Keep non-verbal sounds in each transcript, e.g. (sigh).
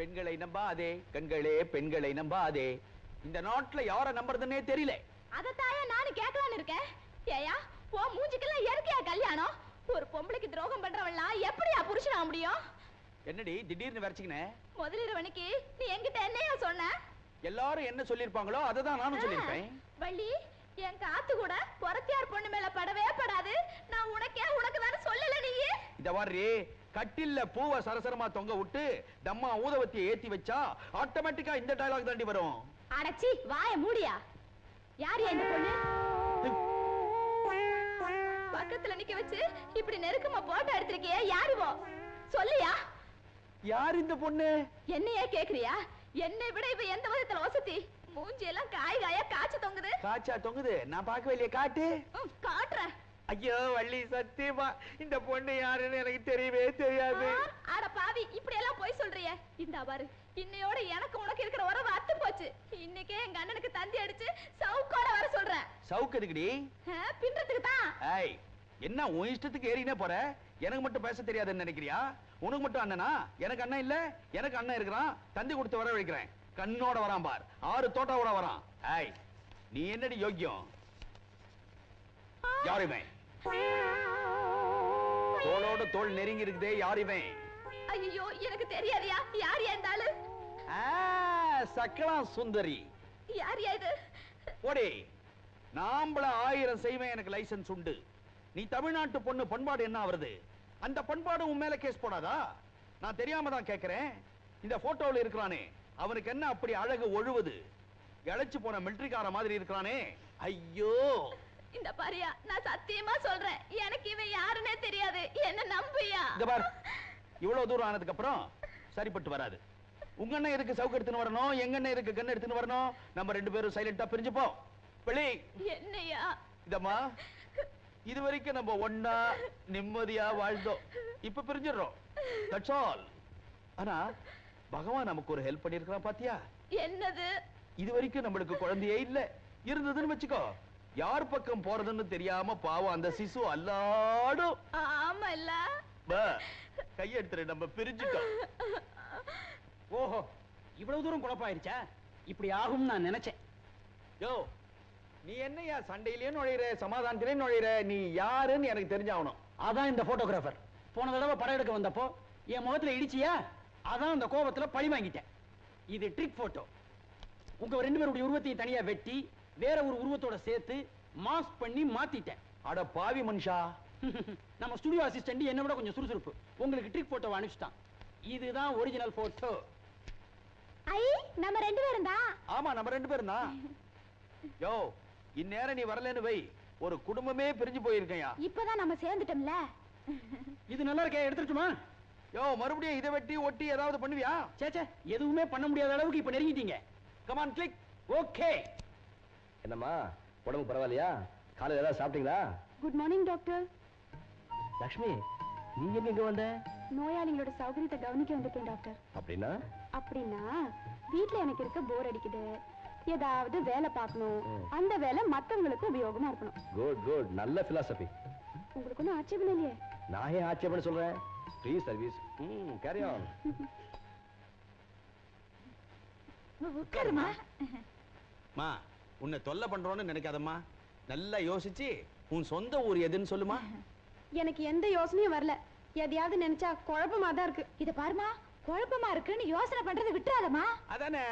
பெண்களை நம்பாதே கண்களே பெண்களை நம்பாதே. இந்த நாட்டுல யார நம்புறதுன்னே தெரியல. அதத்தாயா நானும் கேட்கலான்னு இருக்கேன். ஏயா ஓ மூஞ்சிக்கெல்லாம் இயற்கையா கல்யாணம்? ஒரு பொம்பளைக்கு துரோகம் பண்றவன்லாம் எப்படியா புருஷனா முடியும்? என்னடி திடீர்னு வரைச்சிக்கினே? முதலிரவனுக்கு நீ என்கிட்ட என்னையா சொன்ன? எல்லாரும் என்ன சொல்லிருப்பாங்களோ அதை தான் நானும் சொல்லியிருப்பேன். வள்ளி என் காத்து கூட பொறத்தியார் பொண்ணு மேல படவே படாது. நான் உனக்கே உனக்கு தானே சொல்லல நீ. இத வாரி கட்டில்ல பூவை சரசரமா தொங்க விட்டு தம்மா ஊதவத்தியை ஏத்தி வச்சா ஆட்டோமேட்டிக்கா இந்த டயலாக் தாண்டி வரும். அடச்சி வாய மூடியா? யார் இந்த பொண்ணு? பக்கத்துல நிக்க வச்சு இப்படி நெருக்கமா போட்டோ எடுத்திருக்கியே யாருவோ சொல்லியா? யார் இந்த பொண்ணு? என்னையே கேக்குறியா? என்னை விட இவ எந்த விதத்துல வசதி? மூஞ்சி எல்லாம் காய் காயா காய்ச்சி தொங்குது. காச்சா தொங்குது. நான் பார்க்கவே இல்லையே காட்டு. காட்டுறேன். ஐயோ வள்ளி சத்தியமா இந்த பொண்ணு யாருன்னு எனக்கு தெரியவே தெரியாது. அட பாவி இப்படி எல்லாம் போய் சொல்றியே. இந்த பாரு இன்னையோட எனக்கு உனக்கு இருக்கிற உறவு அத்து போச்சு. இன்னைக்கே எங்க அண்ணனுக்கு தந்தி அடிச்சு சவுக்கோட வர சொல்றேன் சவுக்கதுக்குடி ஆ, பின்றதுக்கு தான். ஏய் என்ன உன் இஷ்டத்துக்கு ஏறினே போற? எனக்கு மட்டும் பேச தெரியாதுன்னு நினைக்கிறியா? உனக்கு மட்டும் அண்ணனா? எனக்கு அண்ணன் இல்ல எனக்கு அண்ணன் இருக்கிறான். தந்தி கொடுத்து வர வைக்கிறேன். கண்ணோட வரான் பார். ஆறு தோட்டாவோட வரான். ஏய் நீ என்னடி யோக்கியம்? யார் இவன் தோளோட தோள் நெருங்கி இருக்குதே யார் இவன்? ஐயோ எனக்கு தெரியாதியா யார் ஏந்தாளு ஆ, சக்கலாம் சுந்தரி. யார் இது? ஓடி நாம்பள ஆயிரம் செய்வேன் எனக்கு லைசென்ஸ் உண்டு. நீ தமிழ்நாட்டு பொண்ணு பண்பாடு என்ன வருது அந்த பண்பாடு உன் மேல கேஸ் போடாதா? நான் தெரியாம தான் கேக்குறேன். இந்த போட்டோல இருக்கிறானே அவனுக்கு என்ன அப்படி அழகு ஒழுவுது? இழைச்சு போன மிலிட்டரிக்கார மாதிரி இருக்கிறானே. ஐயோ! இந்த பாரியா நான் சத்தியமா சொல்றேன். எனக்கு இவன் யாருன்னே தெரியாது. என்ன நம்பியா இந்த பார். இவ்வளவு தூரம் ஆனதுக்கு அப்புறம் சரிப்பட்டு வராது. உங்க அண்ணன் எதுக்கு சவுக்கு எடுத்துன்னு வரணும்? எங்க அண்ணன் எதுக்கு கண்ணு எடுத்துன்னு வரணும்? நம்ம ரெண்டு பேரும் சைலண்டா பிரிஞ்சுப்போம் வெளி. என்னையா? இதம்மா இது வரைக்கும் நம்ம ஒண்ணா நிம்மதியா வாழ்ந்தோம். இப்ப பிரிஞ்சிடுறோம். தட்ஸ் ஆல் ஆனா பகவான் நமக்கு ஒரு ஹெல்ப் பண்ணிருக்கான் பாத்தியா? என்னது? இது வரைக்கும் நம்மளுக்கு குழந்தையே இல்ல. இருந்ததுன்னு வச்சுக்கோ. யார் பக்கம் போறதுன்னு தெரியாம பாவம் அந்த சிசு அல்லாடும் ஆமா இல்ல பா, கையெடுத்துரு நம்ம பிரிஞ்சுட்டோம். ஓஹோ இவ்வளவு தூரம் குழப்பாயிருச்சா இப்படி ஆகும்னு நான் நினைச்சேன். யோ நீ என்னையா சண்டையிலயே நுழையிற சமாதானத்திலே நுழையிற? நீ யாருன்னு எனக்கு தெரிஞ்சாகணும். அதான் இந்த போட்டோகிராஃபர் போன தடவை படம் எடுக்க வந்தப்போ என் முகத்துல இடிச்சியா? அதான் அந்த கோபத்துல பழி வாங்கிட்டேன். இது ட்ரிக் போட்டோ உங்க ரெண்டு பேருடைய உருவத்தையும் தனியா வெட்டி வேற ஒரு உருவத்தோட சேர்த்து மாஸ்க் பண்ணி மாத்திட்டேன். அட பாவி மனுஷா. (laughs) நம்ம ஸ்டுடியோ அசிஸ்டன்ட் என்ன விட கொஞ்சம் சுறுசுறுப்பு. உங்களுக்கு ட்ரிக் போட்டோ அனுப்பிச்சிட்டான். இதுதான் ஒரிஜினல் போட்டோ ஐ நம்ம ரெண்டு பேரும் தான். ஆமா நம்ம ரெண்டு பேரும் தான். (laughs) யோ இந்நேரம் நீ வரலன்னு வை. ஒரு குடும்பமே பிரிஞ்சு போயிருக்கையா இப்பதான் நம்ம சேர்ந்துட்டோம்ல. இது நல்லா இருக்கே எடுத்துட்டுமா யோ மறுபடியும் இதை வெட்டி ஒட்டி ஏதாவது பண்ணுவியா? சேச்சே எதுவுமே பண்ண முடியாத அளவுக்கு இப்ப நெருங்கிட்டீங்க. கமான் கிளிக் ஓகே என்னம்மா உடம்பு பரவாயில்லையா? காலையில் ஏதாவது சாப்பிட்டீங்களா? குட் மார்னிங் டாக்டர் லக்ஷ்மி நீ எங்க இங்க வந்த? நோயாளிகளோட சௌகரியத்தை கவனிக்க வந்திருக்கேன் டாக்டர் அப்படின்னா? அப்படின்னா வீட்ல எனக்கு இருக்க போர் அடிக்குது. ஏதாவது வேலை பார்க்கணும். அந்த வேலை மத்தவங்களுக்கு உபயோகமா இருக்கணும். குட் குட் நல்ல பிலாசபி உங்களுக்கு ஒன்றும் ஆட்சேபம் இல்லையே? நான் ஏன் ஆட்சேபம் சொல்றேன்? ஃப்ரீ சர்வீஸ் ம் கேரி ஆன் உட்காருமா? மா உன்னை தொல்லை பண்றோம்னு நினைக்காதம்மா. நல்லா யோசிச்சு உன் சொந்த ஊர் எதுன்னு சொல்லுமா? எனக்கு எந்த யோசனையும் வரல. எதையாவது நினைச்சா குழப்பமா தான் இருக்கு. இத பாருமா குழப்பமா இருக்குன்னு யோசனை பண்றது விட்டுறாதமா அதானே?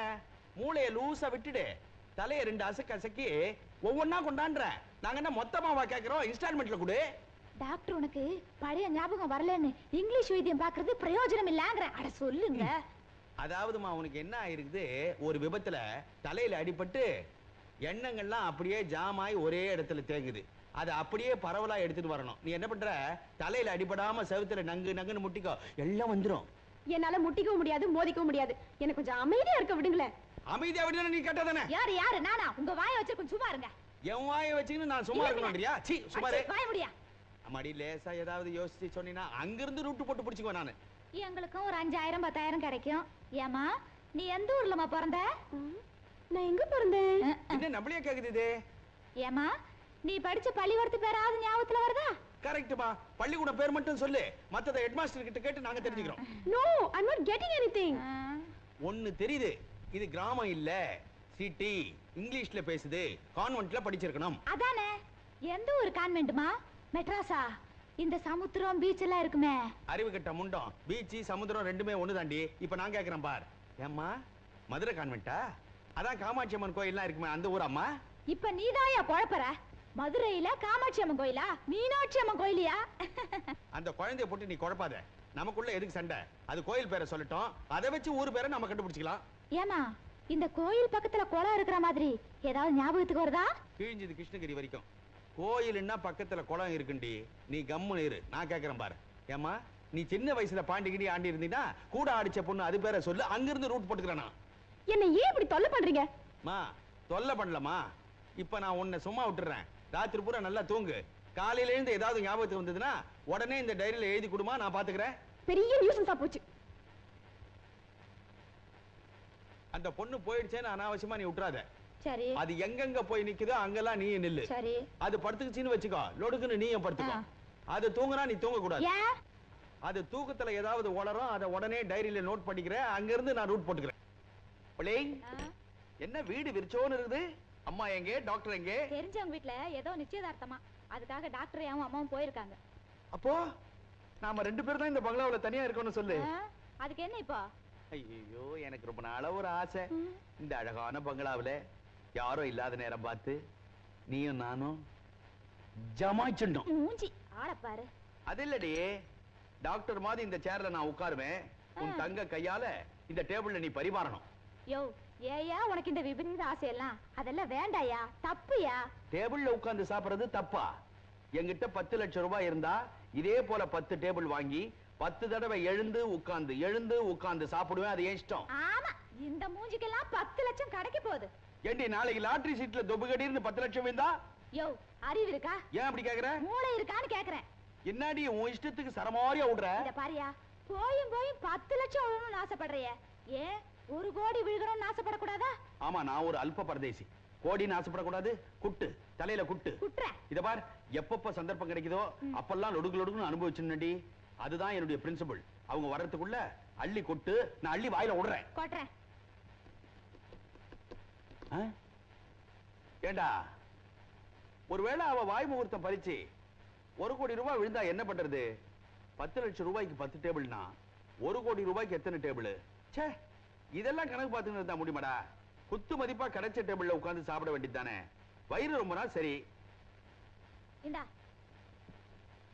மூளைய லூசா விட்டுடு. தலைய ரெண்டு அசக்கு அசக்கி ஒவ்வொன்னா கொண்டாடுற. நாங்க என்ன மொத்தமாவா கேக்குறோம்? இன்ஸ்டால்மெண்ட்ல கொடு. டாக்டர் உனக்கு பழைய ஞாபகம் வரலன்னு இங்கிலீஷ் வைத்தியம் பாக்குறது பிரயோஜனம் இல்லங்கிற அட சொல்லுங்க. அதாவதுமா உனக்கு என்ன ஆயிருக்குது? ஒரு விபத்துல தலையில அடிபட்டு எண்ணங்கள்லாம் அப்படியே ஜாமாய் ஒரே இடத்துல தேங்குது. அதை அப்படியே பரவலா எடுத்துட்டு வரணும். நீ என்ன பண்ற? தலையில அடிபடாம செவுத்துல நங்கு நங்குன்னு முட்டிக்கோ. எல்லாம் வந்துரும். என்னால முட்டிக்கவும் முடியாது மோதிக்கவும் முடியாது. எனக்கு கொஞ்சம் அமைதியா இருக்க விடுங்களேன். அமைதியா விடுதா நீ கேட்டதானே? யாரு யாரு? நானா? உங்க வாயை வச்சிருக்கோம் சும்மா இருங்க. என் வாயை வச்சுக்கின்னு நான் சும்மா இருக்கணும்ன்றியா சீ சுமாரே வாய முடியா? அம்மாடி லேசா ஏதாவது யோசிச்சு சொன்னீங்கன்னா அங்கிருந்து ரூட்டு போட்டு பிடிச்சிக்குவேன் நானு. எங்களுக்கும் ஒரு அஞ்சாயிரம் பத்தாயிரம் கிடைக்கும். ஏமா நீ எந்த ஊர்லமா பிறந்த? நான் எங்க பிறந்தேன்? என்ன நம்மளே கேக்குது இது? ஏமா நீ படிச்ச பள்ளிக்கூடத்து பேராவது ஞாபகத்துல வருதா? கரெக்ட்டுமா பள்ளிக்கூடம் பேர் மட்டும் சொல்லு. மத்தத ஹெட்மாஸ்டர் கிட்ட கேட்டு நாங்க தெரிஞ்சுக்கிறோம். No I not getting anything ஒன்னு தெரியுது. இது கிராமம் இல்ல சிட்டி இங்கிலீஷ்ல பேசுது. கான்வென்ட்ல படிச்சிருக்கணும். அதானே? எந்த ஒரு கான்வென்ட்மா மெட்ராஸா? இந்த சமுத்திரம் பீச் எல்லாம் இருக்குமே. அறிவு கட்ட முண்டம். பீச் சமுத்திரம் ரெண்டுமே ஒண்ணு தாண்டி இப்ப நான் கேக்குறேன் பார். ஏம்மா மதுரை கான்வென்ட்டா அதான் காமாட்சி அம்மன் கோயில்லாம் இருக்குமே அந்த ஊராம்மா? இப்ப நீதாயா குழப்பற மதுரையில காமாட்சி அம்மன் கோயிலா? மீனாட்சி அம்மன் கோயிலியா? அந்த குழந்தைய போட்டு நீ குழப்பாத. நமக்குள்ள எதுக்கு சண்டை? அது கோயில் பேரை சொல்லட்டும். அதை வச்சு ஊர் பேரை நம்ம கண்டுபிடிச்சிக்கலாம். ஏமா இந்த கோயில் பக்கத்துல குளம் இருக்கிற மாதிரி ஏதாவது ஞாபகத்துக்கு வருதா? கிழிஞ்சது கிருஷ்ணகிரி வரைக்கும். கோயிலுன்னா பக்கத்துல குளம் இருக்குண்டி. நீ கம்முன்னு இரு. நான் கேக்குறேன் பாரு. ஏம்மா நீ சின்ன வயசுல பாண்டிகிடி ஆண்டி இருந்தீன்னா கூட அடிச்ச பொண்ணு அது பேரை சொல்லு. அங்கிருந்து ரூட் போட்டுக்கிறேன் நான். என்ன ஏன் இப்படி தொல்லை பண்றீங்க? மா தொல்லை பண்ணலமா இப்ப நான் உன்னை சும்மா விட்டுறேன். ராத்திரி பூரா நல்லா தூங்கு. காலையில இருந்து ஏதாவது ஞாபகத்துக்கு வந்ததுன்னா உடனே இந்த டைரியில எழுதி கொடுமா நான் பாத்துக்கிறேன். பெரிய நியூசன்ஸா போச்சு. அந்த பொண்ணு போயிடுச்சேன்னு அனாவசியமா நீ விட்டுறாத. சரி. அது எங்கெங்க போய் நிக்குதோ அங்கெல்லாம் நீ நில்லு. சரி. அது படுத்துக்குச்சின்னு வச்சுக்கோ. லொடுக்குன்னு நீயும் படுத்துக்கோ. அது தூங்குனா நீ தூங்க கூடாது அது தூக்கத்துல ஏதாவது உளரும் அதை உடனே டைரியில நோட் பண்ணிக்கிறேன். அங்க இருந்து நான் ரூட் போட்டுக்கிறேன். பிள்ளைங், என்ன வீடு விரிச்சோன்னு இருக்குது? அம்மா எங்கே? டாக்டர் எங்கே? தெரிஞ்சவங்க வீட்ல ஏதோ நிச்சயதார்த்தமா. அதுக்காக டாக்டர் அம்மா அம்மாவும் போயிருக்காங்க. அப்போ நாம ரெண்டு பேரும் தான் இந்த பங்களாவுல தனியா இருக்கோம்னு சொல்லு. அதுக்கு என்ன இப்போ? ஐயோ எனக்கு ரொம்ப நாளா ஒரு ஆசை. இந்த அழகான பங்களாவுல யாரும் இல்லாத நேரம் பார்த்து நீயும் நானும் ஜமாய்ச்சிட்டோம் மூஞ்சி ஆள பாரு. அது இல்லடி. டாக்டர் மாதிரி இந்த சேர்ல நான் உட்காருவேன். உன். தங்க கையால இந்த டேபிள்ல நீ பரிமாறணும். யோ ஏயா உனக்கு இந்த விபரீத ஆசையெல்லாம்? அதெல்லாம் வேண்டாயா தப்புயா டேபிள்ல உட்கார்ந்து சாப்பிடுறது தப்பா? என்கிட்ட பத்து லட்சம் ரூபாய் இருந்தா இதே போல பத்து டேபிள் வாங்கி பத்து தடவை எழுந்து உட்கார்ந்து எழுந்து உட்கார்ந்து சாப்பிடுவேன் அது என் இஷ்டம். ஆமா இந்த மூஞ்சிக்கெல்லாம் பத்து லட்சம் கிடைக்க போகுது. ஏண்டி நாளைக்கு லாட்டரி சீட்ல தொபுகடின்னு பத்து லட்சம் இருந்தா யோ அறிவு இருக்கா? ஏன் அப்படி கேக்குற? மூளை இருக்கான்னு கேக்குறேன். என்னடி உன் இஷ்டத்துக்கு சரமாரியா விடுற? பாரியா போயும் போயும் பத்து லட்சம் விழணும்னு ஆசைப்படுறிய. ஏன்? ஒரு கோடி விழுகணும்னு ஆசைப்படக்கூடாதா? ஆமா நான் ஒரு அல்ப பரதேசி. கோடின்னு ஆசைப்படக்கூடாது குட்டு தலையில குட்டு. இத பார் எப்பப்ப சந்தர்ப்பம் கிடைக்குதோ அப்பெல்லாம் லொடுக்கு லொடுக்குன்னு அனுபவிச்சுடி அதுதான் என்னுடைய பிரின்சிபல் அவங்க வர்றதுக்குள்ள அள்ளி கொட்டு நான் அள்ளி வாயில விடுறேன். கொட்டுறேன்? ஏண்டா? ஒருவேளை அவ வாய் முகூர்த்தம் பறிச்சு ஒரு கோடி ரூபாய் விழுந்தா என்ன பண்றது? பத்து லட்சம் ரூபாய்க்கு பத்து டேபிள்னா ஒரு கோடி ரூபாய்க்கு எத்தனை டேபிள்? ச்சே! இதெல்லாம் கணக்கு பார்த்துன்னு இருந்தா முடியுமாடா? குத்து மதிப்பா கிடைச்ச டேபிள்ல உட்கார்ந்து சாப்பிட வேண்டியதுதானே? வயிறு ரொம்ப நாள் சரி. இந்தா.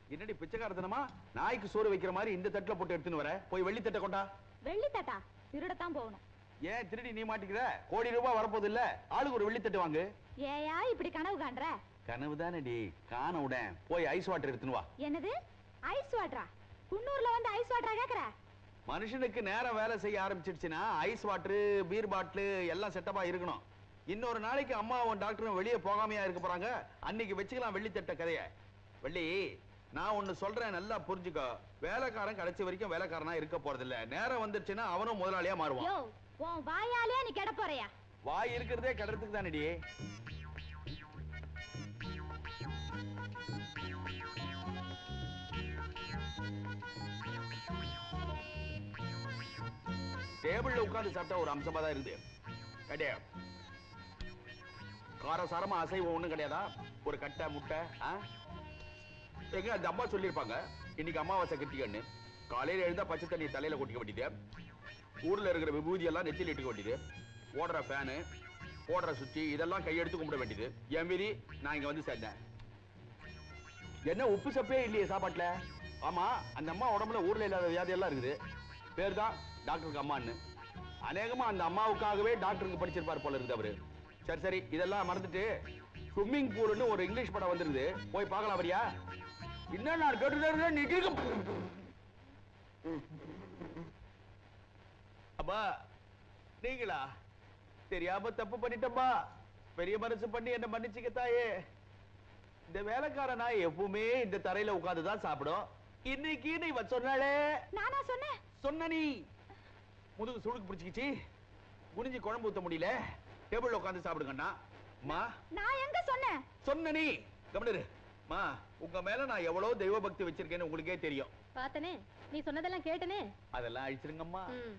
என்னடி பிச்சைக்காரத்தனமா? நாய்க்கு சோறு வைக்கிற மாதிரி இந்த தட்டுல போட்டு எடுத்துன்னு வர? போய் வெள்ளி தட்டை கொண்டா. வெள்ளி தட்டா? திருடத்தான் போகணும். ஏன் திருடி நீ மாட்டிக்கிற? கோடி ரூபாய் வரப்போகுது இல்ல? ஆளுக்கு ஒரு வெள்ளி தட்டு வாங்கு. ஏயா இப்படி கனவு காண்ற? கனவு தானடி. காண விடேன் போய் ஐஸ் வாட்டர் எடுத்துன்னு வா. என்னது? ஐஸ் வாட்டரா குன்னூர்ல வந்து ஐஸ் வாட்டரா கேக்குற? மனுஷனுக்கு நேரம் வேலை செய்ய ஆரம்பிச்சிடுச்சுன்னா ஐஸ் வாட்டரு பீர் பாட்டில் எல்லாம் செட்டப்பா இருக்கணும். இன்னொரு நாளைக்கு அம்மாவும் டாக்டரும் வெளியே போகாமையா இருக்க போறாங்க. அன்னைக்கு வச்சுக்கலாம் வெள்ளி தட்ட கதைய. வெள்ளி நான் ஒண்ணு சொல்றேன் நல்லா புரிஞ்சுக்கோ. வேலைக்காரன் கடைசி வரைக்கும் வேலைக்காரனா இருக்க போறதில்ல. நேரம் வந்துருச்சுன்னா அவனும் முதலாளியா மாறுவான். வாயாலே நீ கெட போறியா? வாய் இருக்கிறதே கடறதுக்கு தானடி. டேபிள்ல உட்கார்ந்து சாப்பிட்டா ஒரு அம்சமா தான் இருக்குது. கிடையாது காரசாரமா அசைவம் ஒண்ணும் கிடையாதா? ஒரு கட்டை முட்டை எங்க அந்த அம்மா சொல்லியிருப்பாங்க இன்னைக்கு அமாவாசை கிருத்திகன்னு. காலையில எழுந்தா பச்சை தண்ணி தலையில கொட்டிக்க வேண்டியது. ஊர்ல இருக்கிற விபூதி எல்லாம் நெத்தியில் இட்டுக்க வேண்டியது. ஓடுற ஃபேனு ஓடுற சுத்தி இதெல்லாம் கையெடுத்து கும்பிட வேண்டியது. என் மீறி நான் இங்க வந்து சேர்ந்தேன். என்ன உப்பு சப்பே இல்லையே சாப்பாட்டுல? ஆமா அந்த அம்மா உடம்புல ஊர்ல இல்லாத வியாதி எல்லாம் இருக்குது. பேர் தான் டாக்டருக்கு அம்மான்னு. அநேகமா அந்த அம்மாவுக்காகவே டாக்டருக்கு படிச்சிருப்பார் போல இருக்குது அவரு. சரி சரி இதெல்லாம் மறந்துட்டு ஸ்விம்மிங் பூல்னு ஒரு இங்கிலீஷ் படம் வந்துருது போய் பார்க்கலாம் வரியா? என்ன நான் கேட்டு நீ அப்பா நீங்களா? தெரியாம தப்பு பண்ணிட்டப்பா. பெரிய மனசு பண்ணி என்ன மன்னிச்சுக்க தாயே. இந்த வேலைக்கார நாய் எப்பவுமே இந்த தரையில உட்கார்ந்து தான் சாப்பிடும். இன்னைக்கு நீ சொன்னாலே நானா சொன்னேன்? சொன்ன நீ. முதுகு சுளுக்கு பிடிச்சிக்கிச்சு. குனிஞ்சு குழம்பு ஊத்த முடியல. டேபிள்ல உட்கார்ந்து சாப்பிடுங்கண்ணா. அம்மா நான் எங்க சொன்னேன்? சொன்ன நீ. கவனிரு மா உங்க மேல நான் எவ்வளவு தெய்வ பக்தி வச்சிருக்கேன்னு உங்களுக்கே தெரியும். பார்த்தனே நீ சொன்னதெல்லாம் கேட்டனே. அதெல்லாம் அழிச்சிருங்கம்மா. ம்.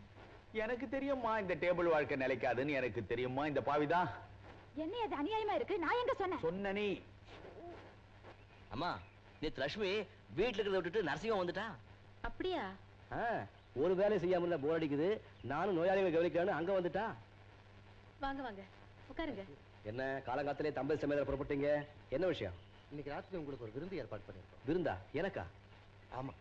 எனக்கு தெரியுமா இந்த டேபிள் வாழ்க்கை நிலைக்காதுன்னு எனக்கு தெரியுமா இந்த பாவிதான் என்ன அது அநியாயமா இருக்கு? நான் எங்க சொன்னேன்? சொன்ன நீ. அம்மா நேத்து லட்சுமி வீட்டுல இருக்கிறத விட்டுட்டு நரசிங்கம் வந்துட்டா. அப்படியா? ஆ, ஒரு வேலையும் செய்யாம இருந்தா போர் அடிக்குது. நானும் நோயாளிகளை கவனிக்கலான்னு அங்க வந்துட்டா? வாங்க வாங்க. உட்காருங்க. என்ன காலங்காத்திலே தம்பதி சமேதர புறப்பட்டீங்க? என்ன விஷயம்? இன்னைக்கு ராத்திரி உங்களுக்கு ஒரு விருந்து ஏற்பாடு பண்ணிருக்கோம். விருந்தா? எனக்கா? ஆமா.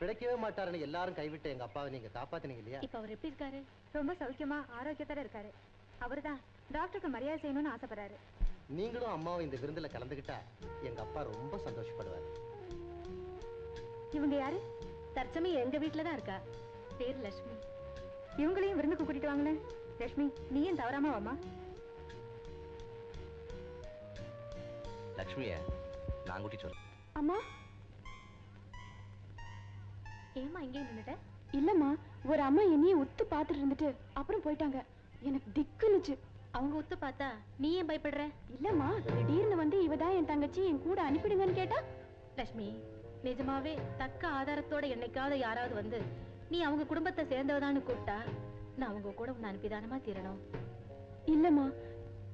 பிழைக்கவே மாட்டாருன்னு எல்லாரும் கைவிட்ட எங்க அப்பாவை நீங்க காப்பாத்தினீங்க இல்லையா? இப்ப அவர் எப்படி இருக்காரு? ரொம்ப சௌக்கியமா ஆரோக்கியத்தோட இருக்காரு. அவர்தான். டாக்டருக்கு மரியாதை செய்யணும்னு ஆசைப்படுறாரு. நீங்களும் அம்மாவும் இந்த விருந்துல கலந்துக்கிட்டா எங்க அப்பா ரொம்ப சந்தோஷப்படுவார். இவங்க யாரு? தற்சமயம் எங்க வீட்டுல தான் இருக்கா? பேர் லட்சுமி. இவங்களையும் விருந்துக்கு கூட்டிட்டு வாங்களேன். லட்சுமி நீயும் தவறாம வாமா லட்சுமிய நான் கூட்டிட்டு வரேன் அம்மா? ஏமா இங்கே நின்னுட்ட? இல்லம்மா ஒரு அம்மா என்னைய உத்து பார்த்துட்டு இருந்துட்டு அப்புறம் போயிட்டாங்க. எனக்கு திக்குனுச்சு. அவங்க ஒத்து பார்த்தா நீ ஏன் பயப்படுற? இல்லம்மா திடீர்னு வந்து இவ தான் என் தங்கச்சி என் கூட அனுப்பிடுங்கன்னு கேட்டா? லட்சுமி நிஜமாவே தக்க ஆதாரத்தோட என்னைக்காவது யாராவது வந்து நீ அவங்க குடும்பத்தை சேர்ந்தவதான்னு கூப்பிட்டா நான் அவங்க கூட உன்னை அனுப்பிதானமா தீரணும்? இல்லம்மா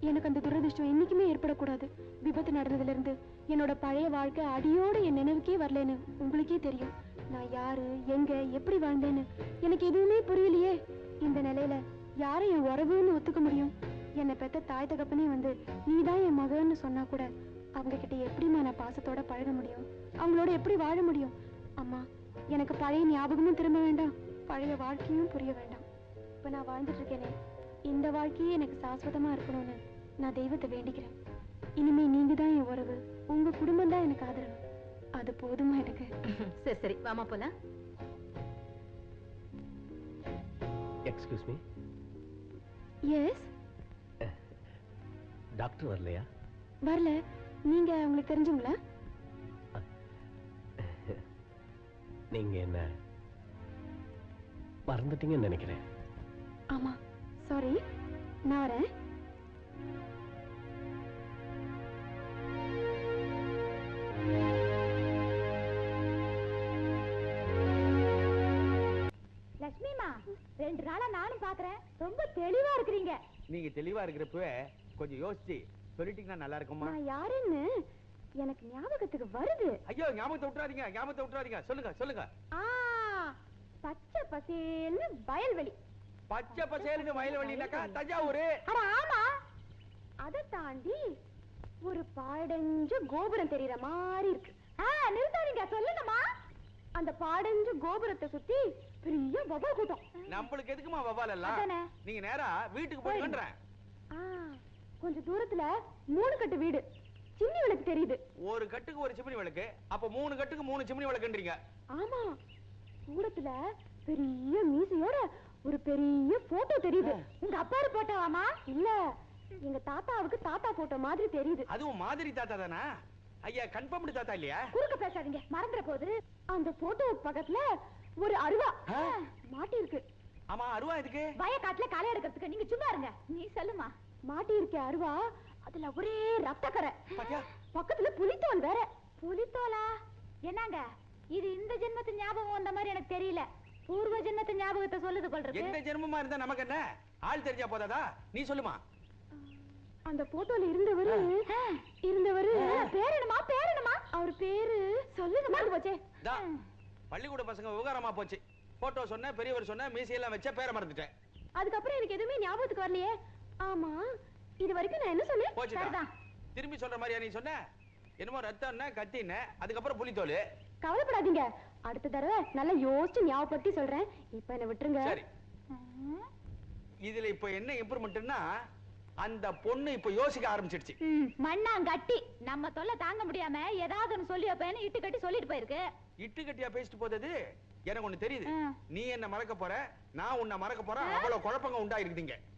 எனக்கு அந்த துரதிர்ஷ்டம் என்னைக்குமே ஏற்படக்கூடாது. விபத்து நடந்ததுல இருந்து என்னோட பழைய வாழ்க்கை அடியோடு என் நினைவுக்கே வரலன்னு உங்களுக்கே தெரியும். நான் யாரு எங்க எப்படி வாழ்ந்தேன்னு எனக்கு எதுவுமே புரியலையே. இந்த நிலையில யாரும் என் உறவுன்னு ஒத்துக்க முடியும்? என்னை பெத்த தாய் தகப்பனே வந்து நீதான் என் மகன்னு சொன்னா கூட அவங்க கிட்ட எப்படிம்மா நான் பாசத்தோட பழக முடியும்? அவங்களோட எப்படி வாழ முடியும்? அம்மா எனக்கு பழைய ஞாபகமும் திரும்ப வேண்டாம். பழைய வாழ்க்கையும் புரிய வேண்டாம். இப்ப நான் வாழ்ந்துட்டு இருக்கேனே இந்த வாழ்க்கையே எனக்கு சாஸ்வதமா இருக்கணும்னு நான் தெய்வத்தை வேண்டிக்கிறேன். இனிமே நீங்க தான் என் உறவு. உங்க குடும்பம் தான் எனக்கு ஆதரவு. அது போதுமா எனக்கு? (laughs) சரி சரி. வாமா போலாம். எக்ஸ்கியூஸ் மீ எஸ் டாக்டர் வரலையா? வரல. நீங்க உங்களுக்கு தெரிஞ்சவங்களா? நீங்க என்ன மறந்துட்டீங்கன்னு நினைக்கிறேன். ஆமா சாரி நான் வரேன். லட்சுமிமா ரெண்டு நாளா நானும் பாக்குறேன். ரொம்ப தெளிவா இருக்கிறீங்க. நீங்க தெளிவா இருக்கிறப்பவே கொஞ்சம் யோசிச்சு சொல்லிட்டீங்கன்னா நல்லா இருக்குமா? நான் யாருன்னு எனக்கு ஞாபகத்துக்கு வருது. ஐயோ ஞாபகத்தை விட்டுறாதீங்க ஞாபகத்தை விட்டுறாதீங்க. சொல்லுங்க சொல்லுங்க. பச்சை பசேல்னு வயல்வெளி. பச்சை பசேலுக்கு வயல்வெளினாக்கா தஞ்சாவூர். அட ஆமா. அதை தாண்டி ஒரு பாடஞ்ச கோபுரம் தெரியற மாதிரி இருக்கு. ஆ நிறுத்தாதீங்க சொல்லுங்கம்மா. அந்த பாடஞ்ச கோபுரத்தை சுத்தி பெரிய பபா கூட்டம். நம்மளுக்கு எதுக்குமா வவால் எல்லாம். நீங்க நேரா வீட்டுக்கு போயிடுன்றேன் ஆ கொஞ்ச தூரத்துல மூணு கட்டு வீடு. சின்ன விளக்கு தெரியுது. ஒரு கட்டுக்கு ஒரு சிமினி விளக்கு அப்ப மூணு கட்டுக்கு மூணு சிமினி விளக்குன்றீங்க. ஆமா. தூரத்துல பெரிய மீசையோட ஒரு பெரிய போட்டோ தெரியுது. உங்க அப்பாரு போட்டோவாமா இல்ல. எங்க தாத்தாவுக்கு தாத்தா போட்டோ மாதிரி தெரியுது. அதுவும் மாதிரி தாத்தா தானா? ஐயா கன்ஃபார்ம்டு தாத்தா இல்லையா? குறுக்க பேசாதீங்க. மறந்துட போகுது. அந்த போட்டோ பக்கத்துல ஒரு அருவா. மாட்டி இருக்கு ஆமா அருவா எதுக்கு? வயக்காட்டுல களை எடுக்கிறதுக்கு. நீங்க சும்மா இருங்க. நீ சொல்லுமா. மாட்டி இருக்க அருவா அதுல ஒரே ரத்தக்கரை. பக்கத்துல புலித்தோல் வேற. புலித்தோலா? என்னங்க? இது இந்த ஜென்மத்து ஞாபகம் வந்த மாதிரி எனக்கு தெரியல. பூர்வ ஜென்மத்து ஞாபகத்தை சொல்லுது போல் இருக்கு. எந்த ஜென்மமா இருந்தா நமக்கு என்ன? ஆள் தெரிஞ்சா போதாதா? நீ சொல்லுமா. அந்த போட்டோல இருந்தவரு இருந்தவரு பேரணுமா பேரணுமா? அவர் பேரு சொல்லுங்க மறந்து போச்சே. தா பள்ளிக்கூட பசங்க விவகாரமா போச்சு. போட்டோ சொன்ன பெரியவர் சொன்ன மீசையெல்லாம் வச்ச பேரை மறந்துட்டேன். அதுக்கப்புறம் எனக்கு எதுவுமே ஞாபகத்துக்கு வரலையே. ஆமா இது வரைக்கும் நான் என்ன சொன்னேன்? போச்சுடா. திரும்பி சொல்ற மாதிரியா நீ சொன்ன? என்னமோ ரத்தம்னா கத்தின அதுக்கப்புறம் புலித்தோல். கவலைப்படாதீங்க. அடுத்த தடவை நல்லா யோசிச்சு ஞாபகப்படுத்தி சொல்றேன். இப்ப என்ன விட்டுருங்க. சரி. இதுல இப்ப என்ன இம்ப்ரூவ்மெண்ட்னா அந்த பொண்ணு இப்ப யோசிக்க ஆரம்பிச்சிடுச்சு. மண்ணாங்கட்டி. நம்ம தொல்லை தாங்க முடியாம ஏதாவது ஒண்ணு சொல்லி வைப்பேன்னு இட்டு கட்டி சொல்லிட்டு போயிருக்கு. இட்டு கட்டியா பேசிட்டு போதது? எனக்கு ஒண்ணு தெரியுது. நீ என்ன மறக்க போற? நான் உன்னை மறக்க போறேன். அவ்வளவு குழப்பங்க உண்டா இருக்குதுங்க